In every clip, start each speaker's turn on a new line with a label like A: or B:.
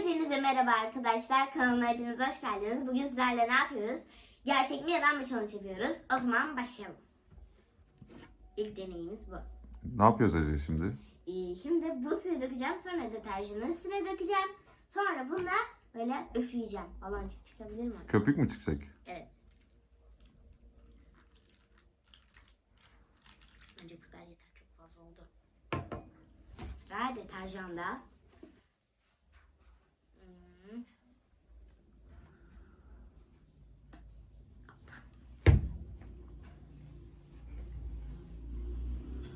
A: Hepinize merhaba arkadaşlar. Kanalıma hepiniz hoş geldiniz. Bugün sizlerle ne yapıyoruz? Gerçek mi yalan mı challenge yapıyoruz? O zaman başlayalım. İlk deneyimiz bu.
B: Ne yapıyoruz Ece şimdi?
A: Ee, şimdi bu suyu dökeceğim. Sonra deterjanın üstüne dökeceğim. Sonra bununla böyle üfleyeceğim. Baloncuk çıkabilir mi?
B: Köpük mü çıkacak?
A: Evet. Bence bu kadar yeter. Çok fazla oldu. Sıra deterjanda. Hmm.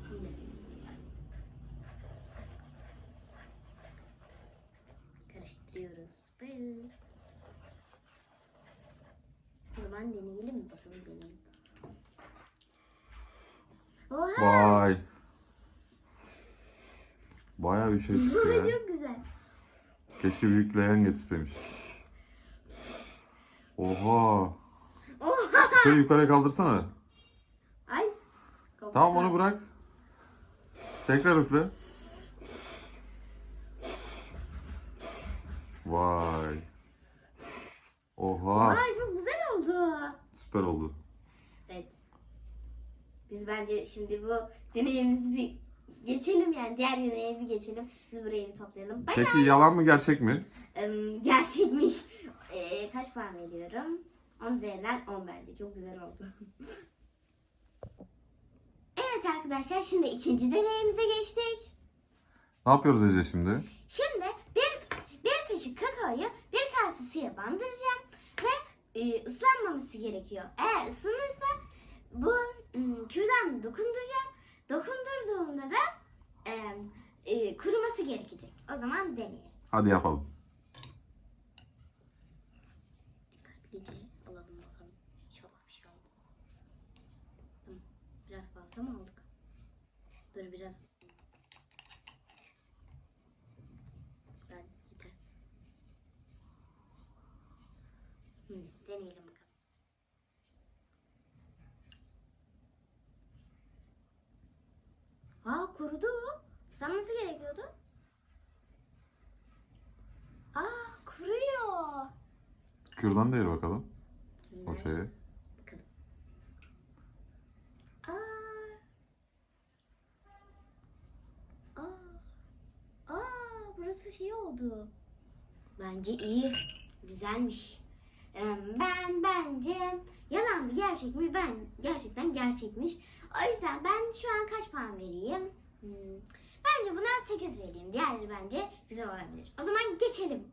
A: Şimdi. Karıştırıyoruz. Böyle. O zaman deneyelim mi? Bakalım deneyelim. Oha!
B: Vay. Bayağı bir şey çıktı ya.
A: Çok güzel.
B: Keşke büyük leğen getirseymiş. Oha.
A: Oha!
B: Şöyle yukarıya kaldırsana.
A: Ay.
B: Tamam onu bırak. Tekrar üfle. Vay. Oha.
A: Ay çok güzel oldu.
B: Süper oldu.
A: Evet. Biz bence şimdi bu deneyimizi bir geçelim yani diğer deneye bir geçelim. Biz burayı bir toplayalım. Bay
B: Peki
A: bay.
B: yalan mı gerçek mi?
A: Em, gerçekmiş. Ee, kaç puan veriyorum? 10 üzerinden 10 bence. Çok güzel oldu. evet arkadaşlar şimdi ikinci deneyimize geçtik.
B: Ne yapıyoruz Ece şimdi?
A: Şimdi kakaoyu bir kase suya bandıracağım ve e, ıslanmaması gerekiyor. Eğer ıslanırsa bu ım, kürdan dokunduracağım. Dokundurduğumda da e, e, kuruması gerekecek. O zaman deneyelim.
B: Hadi yapalım.
A: Dikkatlice alalım bakalım. İnşallah bir şey. Tamam. Biraz fazla mı aldık? Dur biraz. Ben yeter. Hı, deneyelim bakalım. Aa kurudu. Islanması gerekiyordu. Aa kuruyor.
B: Kürdan değir bakalım. O şeye.
A: Bakalım. Aa. Aa. Aa, burası şey oldu. Bence iyi. Güzelmiş. Ben bence yalan mı gerçek mi? Ben gerçekten gerçekmiş. O yüzden ben şu an kaç puan vereyim? Hmm, Bence buna 8 vereyim. Diğerleri bence güzel olabilir. O zaman geçelim.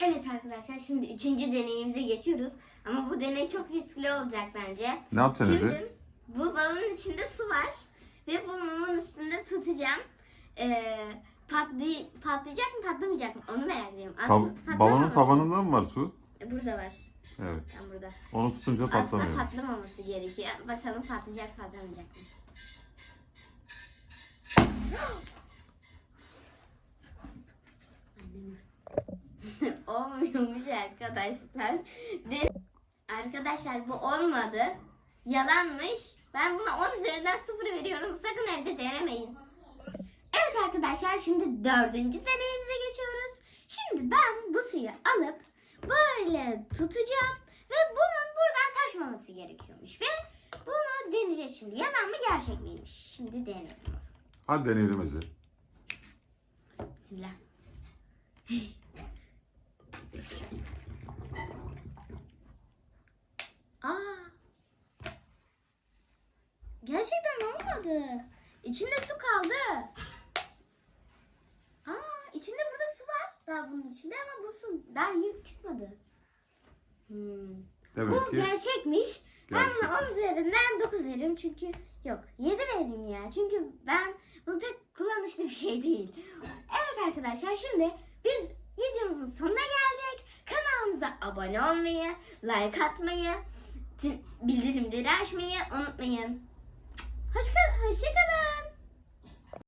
A: Evet arkadaşlar şimdi üçüncü deneyimize geçiyoruz. Ama bu deney çok riskli olacak bence.
B: Ne yapacaksın Ece?
A: Şimdi bu balonun içinde su var. Ve bu mumun üstünde tutacağım. Ee, patlay patlayacak mı patlamayacak mı onu merak ediyorum.
B: Tav-
A: Aslında
B: balonun
A: patlamaması-
B: tavanında mı var su?
A: Burada var.
B: Evet.
A: Tam burada.
B: Onu tutunca
A: Aslında
B: patlamıyor.
A: patlamaması gerekiyor. Bakalım patlayacak patlamayacak mı? Olmuyormuş arkadaşlar. De- arkadaşlar bu olmadı. Yalanmış. Ben buna 10 üzerinden 0 veriyorum. Sakın evde denemeyin. Evet arkadaşlar şimdi dördüncü deneyimize geçiyoruz. Şimdi ben bu suyu alıp böyle tutacağım ve bunun buradan taşmaması gerekiyormuş. Ve bunu deneyeceğiz şimdi. Yalan mı gerçek miymiş? Şimdi deneyelim o zaman.
B: Hadi deneyelim Ece.
A: Bismillah. Aa. Gerçekten olmadı. İçinde su kaldı. Aa, içinde burada su var. Daha bunun içinde ama bu su daha yük çıkmadı. Hmm.
B: Demek
A: Bu
B: ki
A: gerçekmiş. Ben
B: Gerçek.
A: buna 10 üzerinden 9 veririm çünkü yok 7 vereyim ya. Çünkü ben bu pek kullanışlı bir şey değil. Evet arkadaşlar şimdi biz videomuzun sonuna geldik. Kanalımıza abone olmayı, like atmayı, bildirimleri açmayı unutmayın. Hoşça, hoşça kalın.